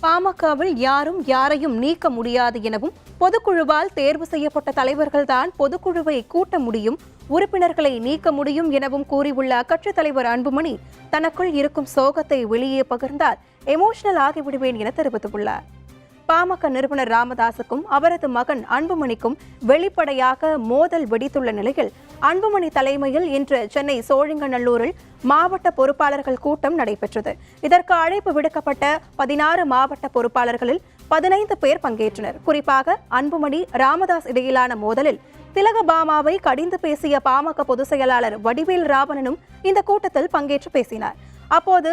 பாமகவில் யாரும் யாரையும் நீக்க முடியாது எனவும் பொதுக்குழுவால் தேர்வு செய்யப்பட்ட தலைவர்கள்தான் பொதுக்குழுவை கூட்ட முடியும் உறுப்பினர்களை நீக்க முடியும் எனவும் கூறியுள்ள அக்கட்சித் தலைவர் அன்புமணி தனக்குள் இருக்கும் சோகத்தை வெளியே பகிர்ந்தால் எமோஷனல் ஆகிவிடுவேன் என தெரிவித்துள்ளார். பாமக நிறுவனர் ராமதாசுக்கும் அவரது மகன் அன்புமணிக்கும் வெளிப்படையாக மோதல் வெடித்துள்ள நிலையில் அன்புமணி தலைமையில் இன்று சென்னை சோழிங்கநல்லூரில் மாவட்ட பொறுப்பாளர்கள் கூட்டம் நடைபெற்றது. இதற்கு அழைப்பு விடுக்கப்பட்ட பதினாறு மாவட்ட பொறுப்பாளர்களில் பதினைந்து பேர் பங்கேற்றனர். குறிப்பாக அன்புமணி ராமதாஸ் இடையிலான மோதலில் திலகபாமாவை கடிந்து பேசிய பாமக பொதுச் செயலாளர் வடிவேல் ராவணனும் இந்த கூட்டத்தில் பங்கேற்று பேசினார். அப்போது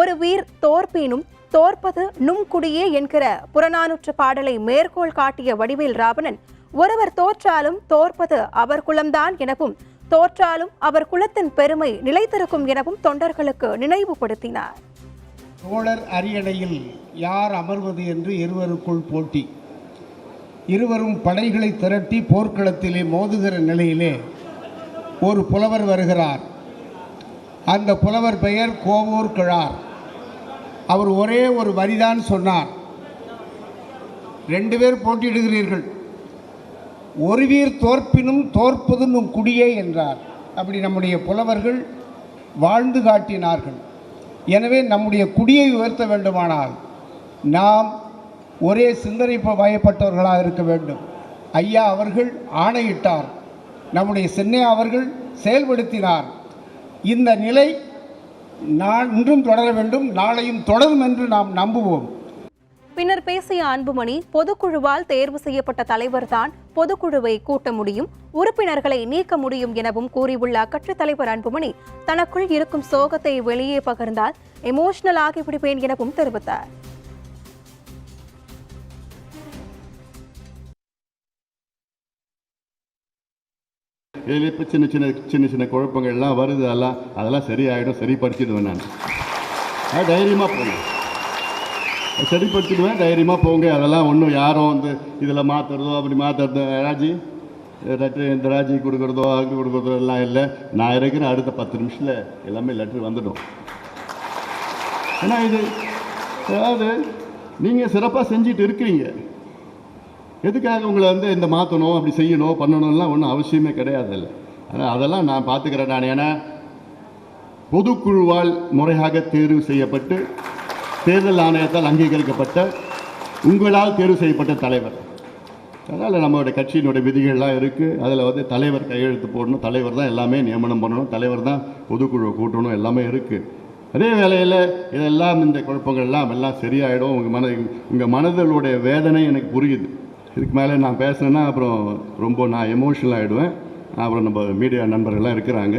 ஒரு வீர் தோற்பீனும் தோற்பது நும் குடியே என்கிற புறநானூற்று பாடலை மேற்கோள் காட்டிய வடிவேல் ராவணன் ஒருவர் தோற்றாலும் தோற்பது அவர் குலம்தான் எனவும் தோற்றாலும் அவர் குலத்தின் பெருமை நிலைத்திருக்கும் எனவும் தொண்டர்களுக்கு நினைவுபடுத்தினார். தோழர் அரியணையில் யார் அமர்வது என்று இருவருக்குள் போட்டி. இருவரும் படைகளை திரட்டி போர்க்களத்திலே மோதுகிற நிலையிலே ஒரு புலவர் வருகிறார். அந்த புலவர் பெயர் கோவூர் கிழார். அவர் ஒரே ஒரு வரிதான் சொன்னார். ரெண்டு பேர் போட்டியிடுகிறீர்கள். ஒரு வீர் தோற்பினும் தோற்பது நும் குடியே என்றார். அப்படி நம்முடைய புலவர்கள் வாழ்ந்து காட்டினார்கள். எனவே நம்முடைய குடியை உயர்த்த வேண்டுமானால் நாம் ஒரே சிந்தனை வயப்பட்டவர்களாக இருக்க வேண்டும். ஐயா அவர்கள் ஆணையிட்டார். நம்முடைய சென்னை அவர்கள் செயல்படுத்தினார். இந்த நிலை நான் இன்றும் தொடர வேண்டும் நாளையும் தொடரும் என்று நாம் நம்புவோம். பின்னர் பேசிய அன்புமணி பொதுக்குழுவால் தேர்வு செய்யப்பட்ட தலைவர்தான் பொதுக்குழுவை கூட்ட முடியும் உறுப்பினர்களை நீக்க முடியும் எனவும் கூறியுள்ள அக்கட்சித் தலைவர் அன்புமணி தனக்குள் இருக்கும் சோகத்தை வெளியே பகிர்ந்தால் எமோஷனல் ஆகிவிடுவேன் எனவும் தெரிவித்தார். இதில் இப்போ சின்ன சின்ன சின்ன சின்ன குழப்பங்கள்லாம் வருது. அதெல்லாம் அதெல்லாம் சரியாயிடும். சரிப்படுத்திடுவேன் நான். தைரியமாக போங்க. சரிப்படுத்திடுவேன். தைரியமாக போங்க. அதெல்லாம் ஒன்றும் யாரும் வந்து இதில் மாற்றுறதோ அப்படி மாற்றுறதோ ராஜி லெட்ரு இந்த ராஜி கொடுக்குறதோ அங்கே கொடுக்குறதோ எல்லாம் இல்லை. நான் இருக்கிற அடுத்த பத்து நிமிஷத்தில் எல்லாமே லெட்ரு வந்துடும். ஏன்னா இது அதாவது நீங்கள் சிறப்பாக செஞ்சுட்டு இருக்கிறீங்க. எதுக்காக உங்களை வந்து இந்த மாற்றணும் அப்படி செய்யணும் பண்ணணும்லாம் ஒன்றும் அவசியமே கிடையாதுல்ல. ஆனால் அதெல்லாம் நான் பார்த்துக்கிறேன் நான். ஏன்னா பொதுக்குழுவால் முறையாக தேர்வு செய்யப்பட்டு தேர்தல் ஆணையத்தால் அங்கீகரிக்கப்பட்ட உங்களால் தேர்வு செய்யப்பட்ட தலைவர். அதனால் நம்மளுடைய கட்சியினுடைய விதிகள்லாம் இருக்குது அதில் வந்து தலைவர் கையெழுத்து போடணும். தலைவர் தான் எல்லாமே நியமனம் பண்ணணும். தலைவர் தான் பொதுக்குழுவை கூட்டணும். எல்லாமே இருக்குது அதே வேளையில் இதெல்லாம் இந்த குழப்பங்கள்லாம் எல்லாம் சரியாயிடும். உங்கள் மன உங்கள் மனதளுடைய வேதனை எனக்கு புரியுது. இதுக்கு மேலே நான் பேசுனேன்னா அப்புறம் ரொம்ப நான் எமோஷனல் ஆகிடுவேன் அப்புறம் நம்ம மீடியா நண்பர்கள்லாம் இருக்கிறாங்க.